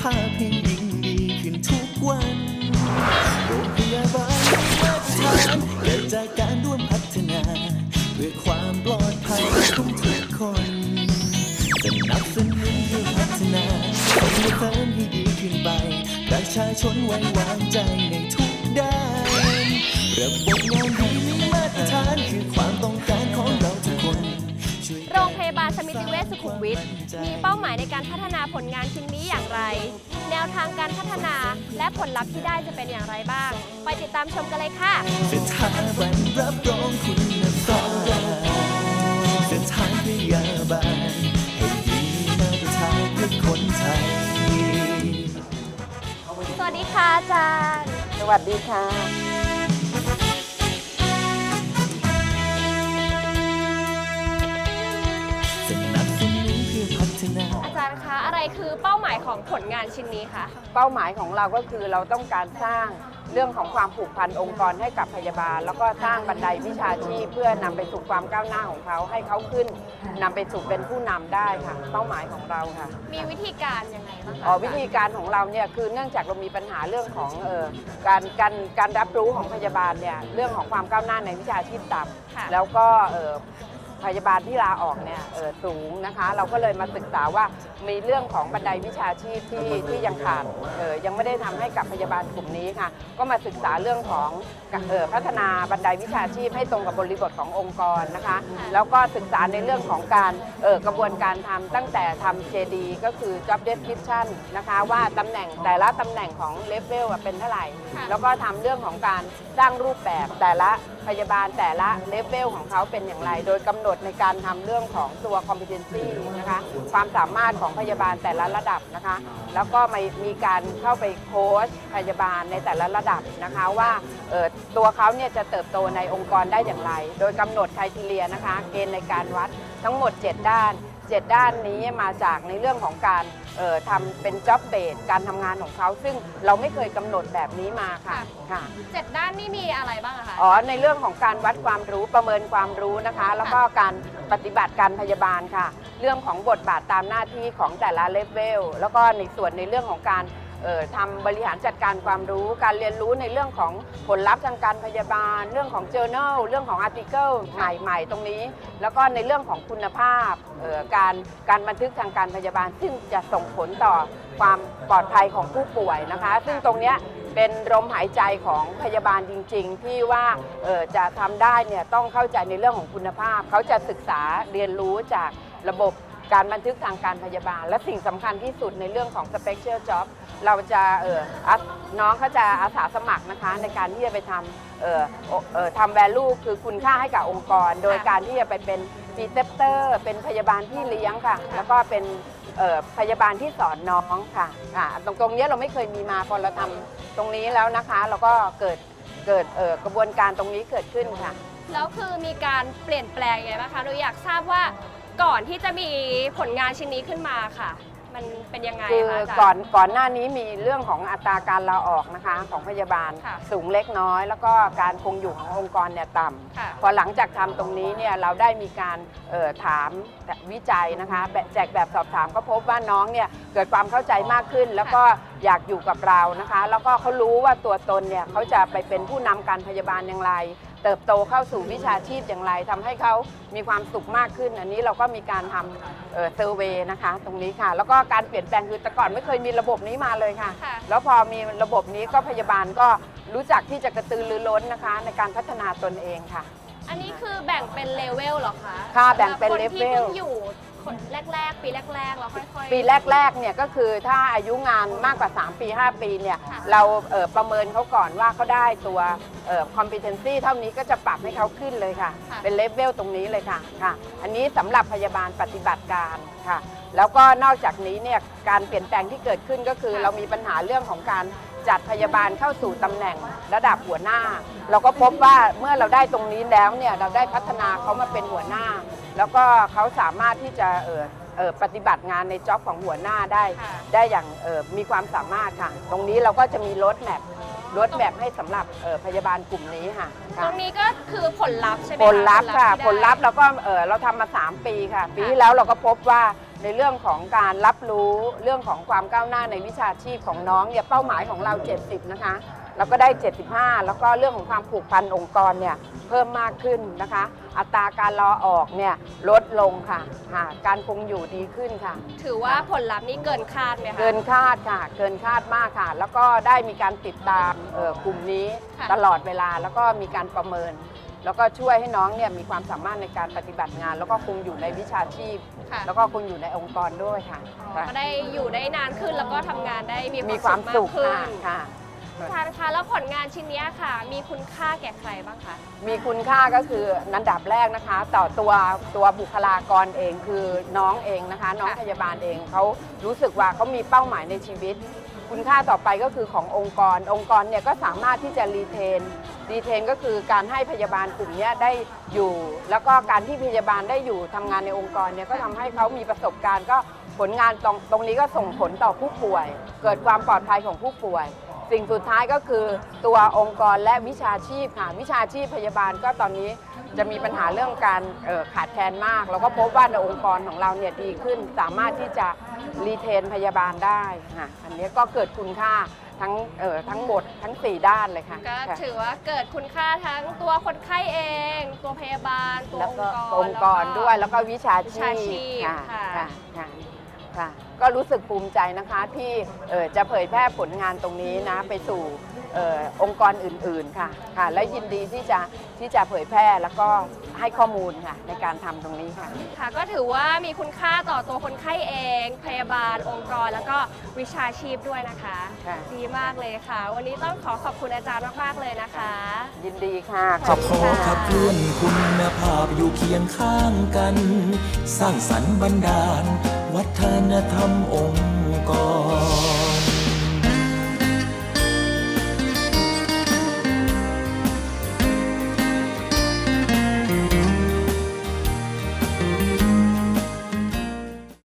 ภาพให้ยิ่งดีขึ้นทุกวันโรงพยาบาลมาตรฐานเกิดจากการร่วมพัฒนา เพื่อความปลอดภัยของทุกคนสนับสนุนเพื่อพัฒนาส่งเสริมให้ดีขึ้นไป ประชาชนไว้วางใจในทุกด้านระบบ ขุมวิทมีเป้าหมายในการพัฒนาผลงานชิ้นนี้อย่างไร แนวทางการพัฒนาและผลลัพธ์ที่ได้จะเป็นอย่างไรบ้าง ไปติดตามชมกันเลยค่ะสถาบันรับรองคุณภาพสถานพยาบาลให้ดีมาตรฐานเพื่อคนไทย สวัสดีค่ะอาจารย์ สวัสดีค่ะ ผลงานชิ้นนี้คะเป้าหมายของเราก็คือเราต้องการสร้างเรื่องของความผูกพันองค์กรให้กับพยาบาล แล้วก็สร้างบันไดวิชาชีพ เพื่อนำไปสู่ความก้าวหน้าของเขาให้เขาขึ้นนำไปสู่เป็นผู้นำได้ค่ะ เป้าหมายของเราค่ะ มีวิธีการยังไงบ้างคะอ๋อวิธีการของเราเนี่ยคือเนื่องจากเรามีปัญหาเรื่องของเออการการการรับรู้ของพยาบาลเนี่ยเรื่องของความก้าวหน้าในวิชาชีพต่ค่ะำแล้วก็เออ พยาบาลที่ลาออกเนี่ยสูงนะคะ เราก็เลยมาศึกษาว่ามีเรื่องของบันไดวิชาชีพที่ที่ยังขาดเออยังไม่ได้ทำให้กับพยาบาลกลุ่มนี้ค่ะ ก็มาศึกษาเรื่องของเออพัฒนาบันไดวิชาชีพให้ตรงกับบริบทขององค์กรนะคะ แล้วก็ศึกษาในเรื่องของการเออกระบวนการทำตั้งแต่ทำ JD ก็คือ job description นะคะ ว่าตำแหน่งแต่ละตำแหน่งของ level อะเป็นเท่าไหร่ แล้วก็ทำเรื่องของการสร้างรูปแบบแต่ละพยาบาลแต่ละ level ของเขาเป็นอย่างไร โดยกำหนดในการทำเรื่องของตัว competency นะคะความสามารถของพยาบาลแต่ละระดับนะคะ แล้วก็มีมีการเข้าไปโค้ชพยาบาลในแต่ละระดับนะคะว่าตัวเขาเนี่ยจะเติบโตในองค์กรได้อย่างไร โดยกำหนดไครทีเรียนะคะ เกณฑ์ในการวัดทั้งหมด 7 ด้าน 7 ด้านนี้มาจากในเรื่องของการเอ่อทำเป็น job base การทำงานของเขาซึ่งเราไม่เคยกำหนดแบบนี้มาค่ะค่ะ เจ็ดด้านนี่มีอะไรบ้างอะคะ อ๋อ ในเรื่องของการวัดความรู้ประเมินความรู้นะคะ แล้วก็การปฏิบัติการพยาบาลค่ะ เรื่องของบทบาทตามหน้าที่ของแต่ละเลเวลแล้วก็ในส่วนในเรื่องของการเอ่อ ทำบริหารจัดการความรู้ การเรียนรู้ในเรื่องของผลลัพธ์ทางการพยาบาล เรื่องของ journal เรื่องของ article ใหม่ๆ ตรงนี้ แล้วก็ในเรื่องของคุณภาพออการการบันทึกทางการพยาบาล ซึ่งจะส่งผลต่อความปลอดภัยของผู้ป่วยนะคะ ซึ่งตรงนี้เป็นลมหายใจของพยาบาลจริง ๆ ที่ว่าออจะทำได้เนี่ยต้องเข้าใจในเรื่องของคุณภาพ เขาจะศึกษาเรียนรู้จากระบบ การบันทึกทางการพยาบาล และสิ่งสำคัญที่สุดในเรื่องของ special job เราจะเอออาน้องเขาจะอาสาสมัครนะคะในการที่จะไปทำเออเออทำ value คือคุณค่าให้กับองค์กร โดยการที่จะไปเป็น preceptor เป็นพยาบาลที่เลี้ยงค่ะ แล้วก็เป็นเอ่อพยาบาลที่สอนน้องค่ะอ่าตรงตรงเนี้ยเราไม่เคยมีมาพอเราทำตรงนี้แล้วนะคะ เราก็เกิดเกิดเอ่อกระบวนการตรงนี้เกิดขึ้นค่ะ แล้วคือมีการเปลี่ยนแปลงยังไงบ้างคะเราอยากทราบว่า ก่อนที่จะมีผลงานชิ้นนี้ขึ้นมาค่ะ มันเป็นยังไงคือคะอาจารย์ ก่อนก่อนหน้านี้มีเรื่องของอัตราการลาออกนะคะของพยาบาลค่ะ สูงเล็กน้อย แล้วก็การคงอยู่ขององค์กรเนี่ยต่ำ ค่ะ พอหลังจากทำตรงนี้เนี่ยเราได้มีการเอ่อถามวิจัยนะคะแบบแจกแบบสอบถามก็พบว่าน้องเนี่ยเกิดความเข้าใจมากขึ้น แล้วก็อยากอยู่กับเรานะคะ แล้วก็เขารู้ว่าตัวตนเนี่ยเขาจะไปเป็นผู้นำการพยาบาลอย่างไร เติบโตเข้าสู่วิชาชีพอย่างไรทำให้เขามีความสุขมากขึ้น อันนี้เราก็มีการทำเซอร์เวยนะคะ ตรงนี้ค่ะ แล้วก็การเปลี่ยนแปลงคือแต่ก่อนไม่เคยมีระบบนี้มาเลยค่ะค่ะ แล้วพอมีระบบนี้ก็พยาบาลก็รู้จักที่จะกระตือรือร้นนะคะ ในการพัฒนาตนเองค่ะ อันนี้คือแบ่งเป็นเลเวลเหรอคะค่ะแบ่งเป็นสำหรับคนที่เลเวลเพิ่งอยู่ คนแรก ๆ ปีแรกๆแล้วค่อยๆ ปีแรกๆเนี่ยก็คือถ้าอายุงานมากกว่า 3 ปี 5 ปีเนี่ยค่ะ เราเอ่อประเมินเขาก่อนว่าเขาได้ตัวเอ่อ competency เท่านี้ก็จะปรับให้เขาขึ้นเลยค่ะ ค่ะเป็นเลเวลตรงนี้เลยค่ะค่ะ อันนี้สำหรับพยาบาลปฏิบัติการค่ะ แล้วก็นอกจากนี้เนี่ยการเปลี่ยนแปลงที่เกิดขึ้นก็คือเรามีปัญหาเรื่องของการ จัดพยาบาลเข้าสู่ตำแหน่งระดับหัวหน้า เราก็พบว่าเมื่อเราได้ตรงนี้แล้วเนี่ยเราได้พัฒนาเขามาเป็นหัวหน้า แล้วก็เขาสามารถที่จะเออเออปฏิบัติงานในจ็อบของหัวหน้าได้ค่ะได้อย่างเออมีความสามารถค่ะ ตรงนี้เราก็จะมีรถแมพรถแมพให้สำหรับเอ่อพยาบาลกลุ่มนี้ค่ะตค่ะรงนี้ก็คือผลลัพธ์ใช่ไหมผคะลลัพธ์ค่ะที่ได้ผลลัพธ์เราก็เออเราทำมา 3 ปีค่ะ ปีที่แล้วเราก็พบว่า ในเรื่องของการรับรู้เรื่องของความก้าวหน้าในวิชาชีพของน้องเนี่ยเป้าหมายของเรา 70 นะคะเราก็ได้ 75 แล้วก็เรื่องของความผูกพันองค์กรเนี่ยเพิ่มมากขึ้นนะคะ อัตราการรอออกเนี่ยลดลงค่ะค่ะ การคงอยู่ดีขึ้นค่ะ ถือว่าผลลัพธ์นี้เกินคาดไหมคะเกินคาดค่ะ เกินคาดมากค่ะ แล้วก็ได้มีการติดตามเอ่อกลุ่มนี้ค่ะตลอดเวลาแล้วก็มีการประเมิน แล้วก็ช่วยให้น้องเนี่ยมีความสามารถในการปฏิบัติงาน แล้วก็คงอยู่ในวิชาชีพ ค่ะ แล้วก็คงอยู่ในองค์กรด้วยค่ะค่ะก็ได้อยู่ได้นานขึ้นแล้วก็ทำงานได้มีมีความสุขมากค่ะขึ้นค่ะ อาจารย์คะแล้วผลงานชิ้นเนี้ยค่ะ มีคุณค่าแก่ใครบ้างคะ มีคุณค่าก็คือนันดับแรกนะคะ ต่อตัวตัวบุคลากรเองคือน้องเองนะคะ น้องค่ะพยาบาลเองเขารู้สึกว่าเขามีเป้าหมายในชีวิต คุณค่าต่อไปก็คือขององค์กร องค์กรเนี่ยก็สามารถที่จะรีเทนรีเทนก็คือการให้พยาบาลกลุ่มนี้ได้อยู่ แล้วก็การที่พยาบาลได้อยู่ทำงานในองค์กรเนี่ยก็ทำให้เขามีประสบการณ์ ก็ผลงานตรงตรงนี้ก็ส่งผลต่อผู้ป่วย เกิดความปลอดภัยของผู้ป่วย สิ่งสุดท้ายก็คือตัวองค์กรและวิชาชีพค่ะวิชาชีพพยาบาลก็ตอนนี้ จะมีปัญหาเรื่องการเอ่อขาดแคลนมากเราก็พบว่าในองค์กรของเราเนี่ยดีขึ้น สามารถที่จะรีเทนพยาบาลได้ค่ะอันนี้ก็เกิดคุณค่าทั้งเอ่อทั้งหมดทั้ง 4 ด้านเลยค่ะก็ค่ะถือว่าเกิดคุณค่าทั้งตัวคนไข้เอง ตัวพยาบาล ตัวแล้วองก็ค์กรองค์กรด้วยแล้วก็วิชาวิชีชาพชีพค่ะค่ะค่ะ ค่ะค่ะก็รู้สึกภูมิใจนะคะที่เอ่อจะเผยแพร่ผลงานตรงนี้นะไปสู่เอ่อองค์กรอื่นๆค่ะค่ะ และยินดีที่จะที่จะเผยแพร่แล้วก็ให้ข้อมูลค่ะในการทำตรงนี้ค่ะ ค่ะก็ถือว่ามีคุณค่าต่อตัวคนไข้เอง พยาบาลองค์กร แล้วก็วิชาชีพด้วยนะคะ ค่ะ ดีมากเลยค่ะ วันนี้ต้องขอขอบคุณอาจารย์มากๆเลยนะคะ ยินดีค่ะขจะอบขคุณอค่ะ ขับเคลื่อนคุณภาพอยู่เคียงข้างกัน สร้างสรรค์บรรดาล วัฒนธรรมองค์กร